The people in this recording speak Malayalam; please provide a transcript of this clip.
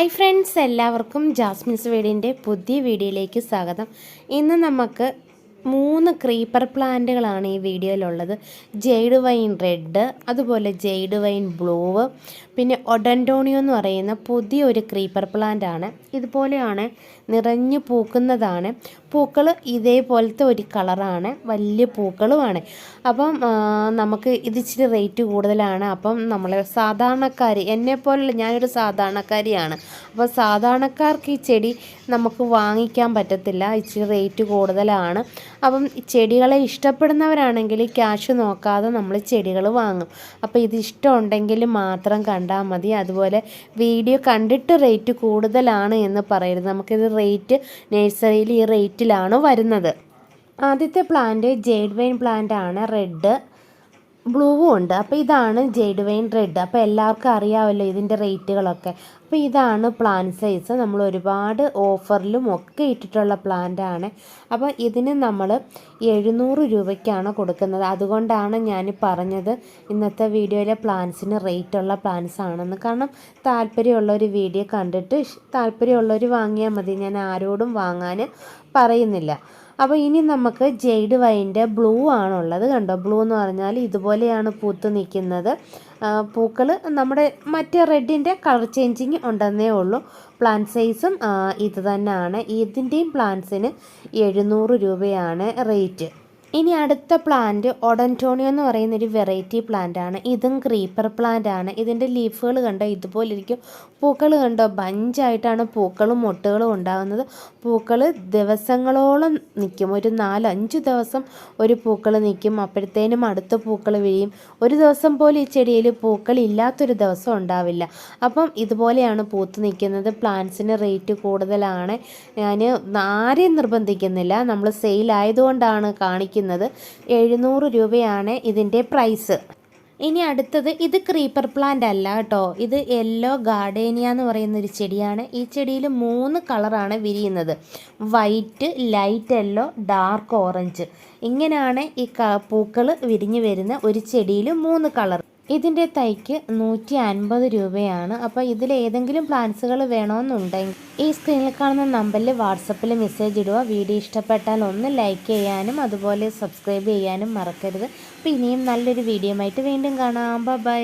ഹായ് ഫ്രണ്ട്സ് എല്ലാവർക്കും ജാസ്മിൻസ് വീടിന്റെ പുതിയ വീഡിയോയിലേക്ക് സ്വാഗതം. ഇന്ന് നമുക്ക് മൂന്ന് ക്രീപ്പർ പ്ലാന്റുകളാണ് ഈ വീഡിയോയിലുള്ളത്. ജെയ്ഡ് വൈൻ റെഡ് അതുപോലെ ജെയ്ഡ് വൈൻ ബ്ലൂവ് പിന്നെ ഒഡൻഡോണിയോ എന്ന് പറയുന്ന പുതിയൊരു ക്രീപ്പർ പ്ലാന്റ് ആണ് ഇതുപോലെയാണ് നിറഞ്ഞു പൂക്കുന്നതാണ്. പൂക്കൾ ഇതേപോലത്തെ ഒരു കളറാണ് വലിയ പൂക്കളുമാണ്. അപ്പം നമുക്ക് ഇത് ഇച്ചിരി റേറ്റ് കൂടുതലാണ്. അപ്പം നമ്മൾ സാധാരണക്കാർ എന്നെപ്പോലുള്ള ഞാനൊരു സാധാരണക്കാരിയാണ്. അപ്പോൾ സാധാരണക്കാർക്ക് ഈ ചെടി നമുക്ക് വാങ്ങിക്കാൻ പറ്റത്തില്ല. ഇച്ചിരി റേറ്റ് കൂടുതലാണ്. അപ്പം ചെടികളെ ഇഷ്ടപ്പെടുന്നവരാണെങ്കിൽ ക്യാഷ് നോക്കാതെ നമ്മൾ ചെടികൾ വാങ്ങും. അപ്പോൾ ഇത് ഇഷ്ടമുണ്ടെങ്കിൽ മാത്രം കണ്ടാൽ മതി. അതുപോലെ വീഡിയോ കണ്ടിട്ട് റേറ്റ് കൂടുതലാണ് എന്ന് പറയരുത്. നമുക്കിത് റേറ്റ് നഴ്സറിയിൽ ഈ റേറ്റിലാണ് വരുന്നത്. ആദ്യത്തെ പ്ലാന്റ് ജേഡ് വെയിൻ പ്ലാന്റ് ആണ്. റെഡ് ബ്ലൂവും ഉണ്ട്. അപ്പോൾ ഇതാണ് ജെയ്ഡ് വെയിൻ റെഡ്. അപ്പോൾ എല്ലാവർക്കും അറിയാമല്ലോ ഇതിന്റെ റേറ്റുകളൊക്കെ. അപ്പോൾ ഇതാണ് പ്ലാൻ സൈസ്. നമ്മൾ ഒരുപാട് ഓഫറിലും ഒക്കെ ഇട്ടിട്ടുള്ള പ്ലാന്റാണ് അപ്പോൾ ഇതിന് നമ്മൾ എഴുന്നൂറ് രൂപയ്ക്കാണ് കൊടുക്കുന്നത്. അതുകൊണ്ടാണ് ഞാൻ പറഞ്ഞത് ഇന്നത്തെ വീഡിയോയിലെ പ്ലാൻസിന് റേറ്റുള്ള പ്ലാൻസ് ആണെന്ന്. കാരണം താല്പര്യമുള്ള ഒരു വീഡിയോ കണ്ടിട്ട് താല്പര്യമുള്ളവർ വാങ്ങിയാൽ മതി. ഞാൻ ആരോടും വാങ്ങാൻ പറയുന്നില്ല. അപ്പോൾ ഇനി നമുക്ക് ജെയ്ഡ് വൈന്റെ ബ്ലൂ ആണുള്ളത്. കണ്ടോ? ബ്ലൂ എന്ന് പറഞ്ഞാൽ ഇതുപോലെയാണ് പൂത്ത് നിൽക്കുന്നത്. പൂക്കൾ നമ്മുടെ മറ്റേ റെഡിന്റെ കളർ ചേഞ്ചിങ് ഉണ്ടെന്നേ ഉള്ളൂ. പ്ലാന്റ് സൈസും ഇത് തന്നെയാണ്. ഇതിന്റെയും പ്ലാന്റ്സിന് എഴുന്നൂറ് രൂപയാണ് റേറ്റ്. ഇനി അടുത്ത പ്ലാന്റ് ഒഡന്റോണിയോ എന്ന് പറയുന്ന ഒരു വെറൈറ്റി പ്ലാന്റ് ആണ്. ഇതും ക്രീപ്പർ പ്ലാന്റ് ആണ്. ഇതിന്റെ ലീഫുകൾ കണ്ടോ? ഇതുപോലെ ഇരിക്കും. പൂക്കൾ കണ്ടോ? ബഞ്ചായിട്ടാണ് പൂക്കളും മൊട്ടുകളും ഉണ്ടാകുന്നത്. പൂക്കൾ ദിവസങ്ങളോളം നിൽക്കും ഒരു നാലഞ്ച് ദിവസം ഒരു പൂക്കൾ നിൽക്കും അപ്പോഴത്തേനും അടുത്ത പൂക്കൾ വിഴിയും ഒരു ദിവസം പോലും ഈ ചെടിയിൽ പൂക്കൾ ഇല്ലാത്തൊരു ദിവസം ഉണ്ടാവില്ല. അപ്പം ഇതുപോലെയാണ് പൂത്ത് നിൽക്കുന്നത്. പ്ലാന്റ്സിന് റേറ്റ് കൂടുതലാണ്. ഞാൻ ആരെയും നിർബന്ധിക്കുന്നില്ല. നമ്മൾ സെയിൽ ആയതുകൊണ്ടാണ് കാണിക്കുന്നത് എഴുന്നൂറ് രൂപയാണ് ഇതിന്റെ പ്രൈസ്. ഇനി അടുത്തത് ഇത് ക്രീപ്പർ പ്ലാന്റ് അല്ല കേട്ടോ. ഇത് യെല്ലോ ഗാർഡേനിയ എന്ന് പറയുന്ന ഒരു ചെടിയാണ്. ഈ ചെടിയിൽ മൂന്ന് കളറാണ് വിരിയുന്നത്. White light yellow dark orange ഇങ്ങനെയാണ് ഈ പൂക്കൾ വിരിഞ്ഞു വരുന്ന ഒരു ചെടിയിൽ മൂന്ന് കളർ ഇതിന്റെ തൈക്ക് നൂറ്റി അൻപത് രൂപയാണ്. അപ്പോൾ ഇതിൽ ഏതെങ്കിലും പ്ലാൻസുകൾ വേണമെന്നുണ്ടെങ്കിൽ ഈ സ്ക്രീനിൽ കാണുന്ന നമ്പറിൽ വാട്സപ്പിൽ മെസ്സേജ് ഇടുക. വീഡിയോ ഇഷ്ടപ്പെട്ടാൽ ഒന്ന് ലൈക്ക് ചെയ്യാനും അതുപോലെ സബ്സ്ക്രൈബ് ചെയ്യാനും മറക്കരുത്. അപ്പോൾ ഇനിയും നല്ലൊരു വീഡിയോ ആയിട്ട് വീണ്ടും കാണാം. ബൈ.